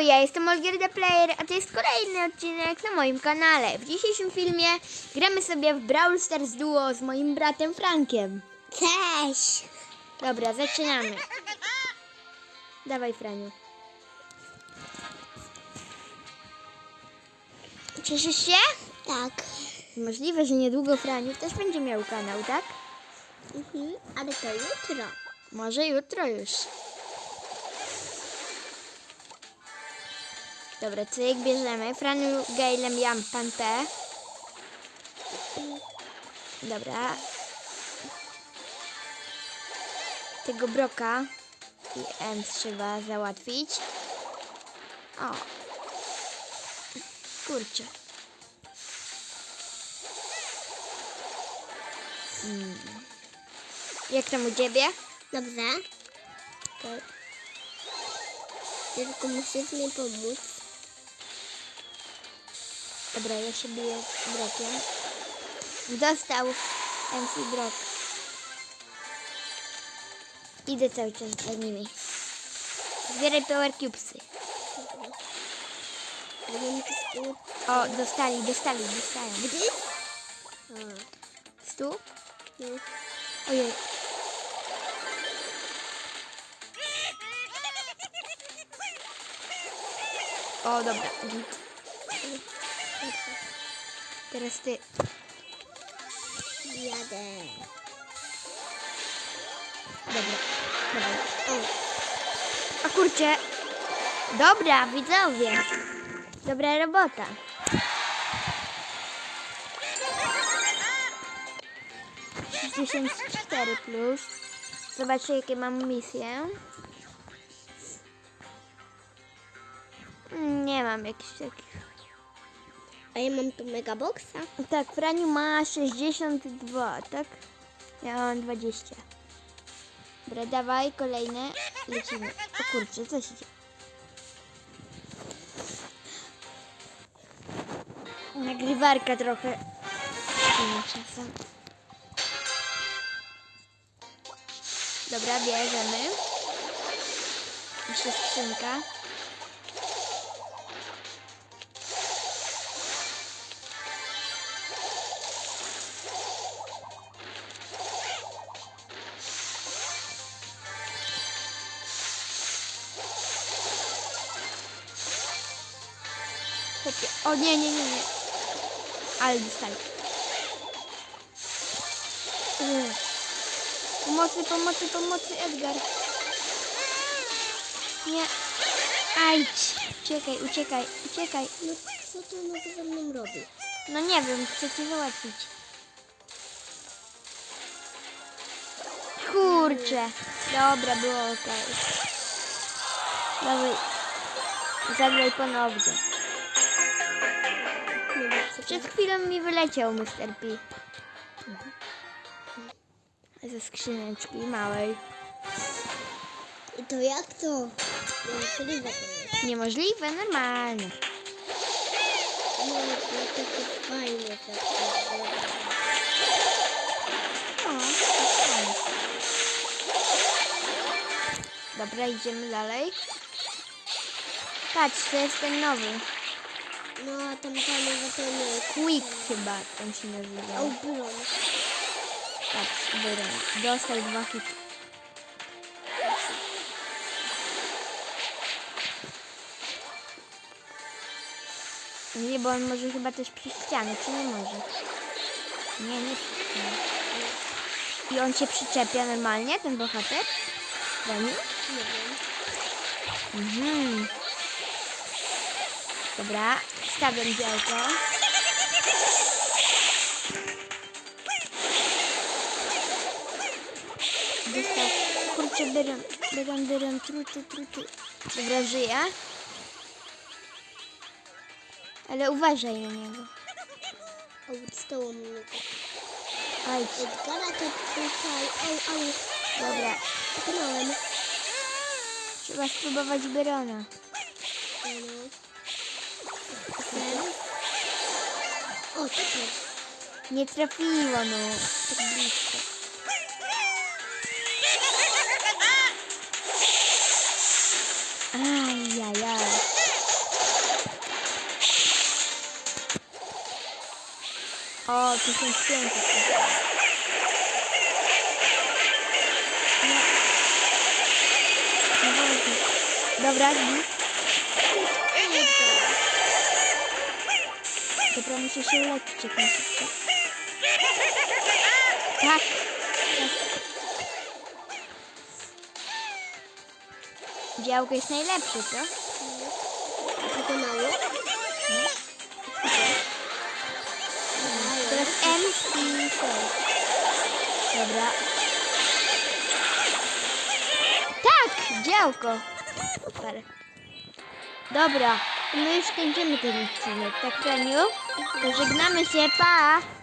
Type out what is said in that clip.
ja jestem Olgier the Player, a to jest kolejny odcinek na moim kanale. W dzisiejszym filmie gramy sobie w Brawl Stars Duo z moim bratem Frankiem. Cześć! Dobra, zaczynamy. Dawaj, Franiu. Cieszysz się? Tak. Możliwe, że niedługo Franiu też będzie miał kanał, tak? Mhm, ale to jutro. Może jutro już. Dobra, jak bierzemy? Franiu, Gailem, Jam, Pantę. Dobra. Tego Broka i M trzeba załatwić. O. Kurczę. Mm. Jak tam u ciebie? Dobrze? Tak. Tylko musisz mi pomóc. Dobra, ja się biję z Brokiem. Dostał MC Brok. Idę cały czas za nimi. Zbieraj Power Cubesy. O, dostali, dostali, dostają. Gdy? Stu? Ojej. O, dobra, git. Teraz ty. Jadę. Dobra, dobra. O. A kurczę. Dobra, widzowie. Dobra robota. Cztery plus. Zobaczcie jakie mam misje. Nie mam jakichś takich. A ja mam tu megaboxa. Tak, Franiu ma 62, tak? Ja mam 20. Dobra, dawaj, kolejne. Lecimy. O kurczę, co się dzieje? Nagrywarka trochę. Czasem. Dobra, bierzemy. Jeszcze skrzynka. Chłopie. O nie, nie, nie, nie. Ale dostali. Uuu. Pomocy, pomocy, pomocy, Edgar. Nie. Ajdź. Uciekaj, uciekaj, uciekaj. No co to ona ze mną robi? No nie wiem, chcę cię załatwić. Kurczę. Dobra, było ok. Dawaj. Zagraj ponownie. No Przed chwilą mi wyleciał Mr. P. Ze skrzyneczki małej. I to jak to? Niemożliwe to jest. Niemożliwe, normalne. No, to takie fajne tak. O, fajnie. Dobra, idziemy dalej. Patrz, to jest ten nowy. No, a tam tam to nie Quick chyba on się nazywa. Obron. Patrz, Byron. Dostał dwa hity. Nie, bo on może chyba też przez ścianę, czy nie może? Nie, nie ścianę. I on się przyczepia normalnie, ten bohater? Daniu? Nie wiem. Mhm. Dobra, stawiam działko. Dostał, kurczę, byram, byram, byram, truty, truty. Dobra, żyje. Ale uważaj na niego. Odstało mnie. Ajdź. Edgara to tutaj. Au, au. Dobra, Pokonałem. trzeba spróbować Byrona. No. Точно. Не тропила, но так близко. Ай-яй-яй. А, ты там стенка. Ну, давай, добрать бить. Dobra, muszę się uleczyć jak najszybciej. Tak. Działko jest najlepsze, co? Pokonało? Teraz M i 6. Dobra. Tak! Działko! Super. Dobra, my już kończymy ten odcinek, tak Franiu? Żegnamy się, pa!